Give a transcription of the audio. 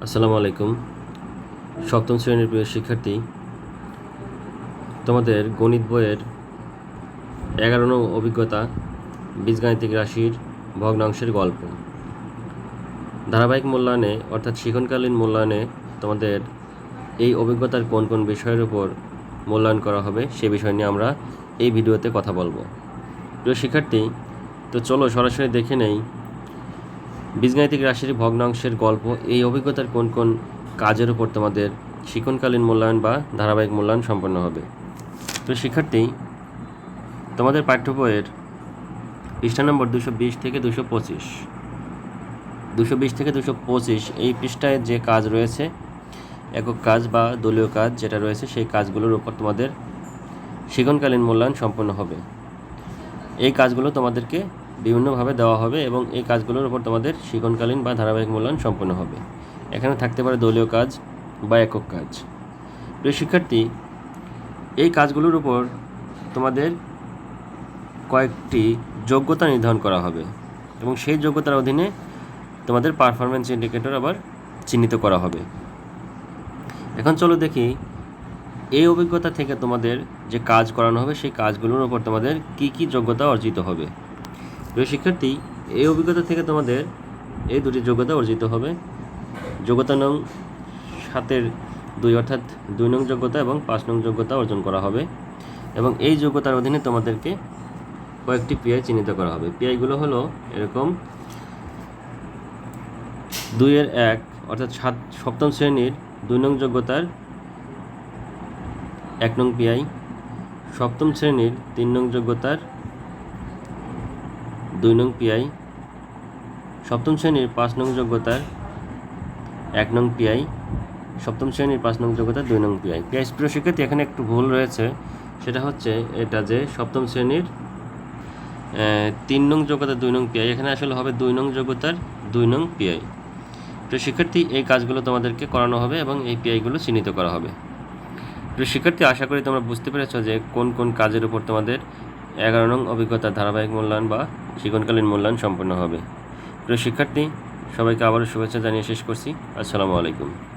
আসসালামু আলাইকুম। সপ্তম শ্রেণির প্রিয় শিক্ষার্থী, তোমাদের গণিত বইয়ের এগারো নং অভিজ্ঞতা, বীজগাণিতিক রাশির ভগ্নাংশের গল্প। ধারাবাহিক মূল্যায়নে, অর্থাৎ শিক্ষণকালীন মূল্যায়নে তোমাদের এই অভিজ্ঞতার কোন কোন বিষয়ের উপর মূল্যায়ন করা হবে, সে বিষয় নিয়ে আমরা এই ভিডিওতে কথা বলব। প্রিয় শিক্ষার্থী, তো চলো সরাসরি দেখে নেই বীজগাণিতিক রাশির ভগ্নাংশের গল্প, এই অভিজ্ঞতার কোন কোন কাজের উপর তোমাদের শিক্ষণকালীন মূল্যায়ন বা ধারাবাহিক মূল্যায়ন সম্পন্ন হবে? তো শিক্ষার্থী, তোমাদের পাঠ্য বইয়ের পৃষ্ঠা নম্বর দুশো বিশ থেকে দুশো পঁচিশ। দুশো বিশ থেকে দুশো পঁচিশ, এই পৃষ্ঠায় যে কাজ রয়েছে, একক কাজ বা দলীয় কাজ যেটা রয়েছে, সেই কাজগুলোর উপর তোমাদের শিক্ষণকালীন মূল্যায়ন সম্পন্ন হবে। এই কাজগুলো তোমাদেরকে বিভিন্নভাবে দেওয়া হবে এবং এই কাজগুলোর উপর তোমাদের শিক্ষণকালীন বা ধারাবাহিক মূল্যায়ন সম্পন্ন হবে। এখানে থাকতে পারে দলীয় কাজ বা একক কাজ। প্রিয় শিক্ষার্থী, এই কাজগুলোর উপর তোমাদের কয়েকটি যোগ্যতা নির্ধারণ করা হবে এবং সেই যোগ্যতার অধীনে তোমাদের পারফরমেন্স ইন্ডিকেটর আবার চিহ্নিত করা হবে। এখন চলো দেখি এই অভিজ্ঞতা থেকে তোমাদের যে কাজ করানো হবে, সেই কাজগুলোর উপর তোমাদের কি কি যোগ্যতা অর্জিত হবে। প্রিয় শিক্ষার্থী, এই অভিজ্ঞতা থেকে তোমাদের এই দুটি যোগ্যতা অর্জিত হবে। যোগ্যতা নং সাতের দুই অর্থাৎ দুই নং যোগ্যতা এবং পাঁচ নং যোগ্যতা অর্জন করা হবে এবং এই যোগ্যতার অধীনে তোমাদেরকে কয়েকটি পিআই চিহ্নিত করা হবে। পিআইগুলো হলো এরকম দুইয়ের এক অর্থাৎ সাত সপ্তম শ্রেণির দুই নং যোগ্যতার এক নং পিআই সপ্তম শ্রেণির তিন নং যোগ্যতার দুই নং পিআই। সপ্তম শ্রেণির পাঁচ নং যোগ্যতার এক নং পিআই। সপ্তম শ্রেণির পাঁচ নং যোগ্যতার দুই নং পিআই। পিআই প্রিয় শিক্ষার্থী এখানে একটু ভুল রয়েছে। সেটা হচ্ছে এটা যে সপ্তম শ্রেণির তিন নং যোগ্যতার দুই নং পিআই। এখানে আসলে হবে দুই নং যোগ্যতার দুই নং পিআই। প্রিয় শিক্ষার্থী এই কাজগুলো তোমাদেরকে করানো হবে এবং এই পিআইগুলো চিহ্নিত করা হবে। প্রিয় শিক্ষার্থী আশা করি তোমরা বুঝতে পেরেছ যে কোন কোন কাজের উপর তোমাদের এগারো নং অভিজ্ঞতা ধারাবাহিক মূল্যায়ন বা জীবনকালীন মূল্যায়ন সম্পন্ন হবে। প্রিয় শিক্ষার্থী, সবাইকে আবারও শুভেচ্ছা জানিয়ে শেষ করছি। আসসালামু আলাইকুম।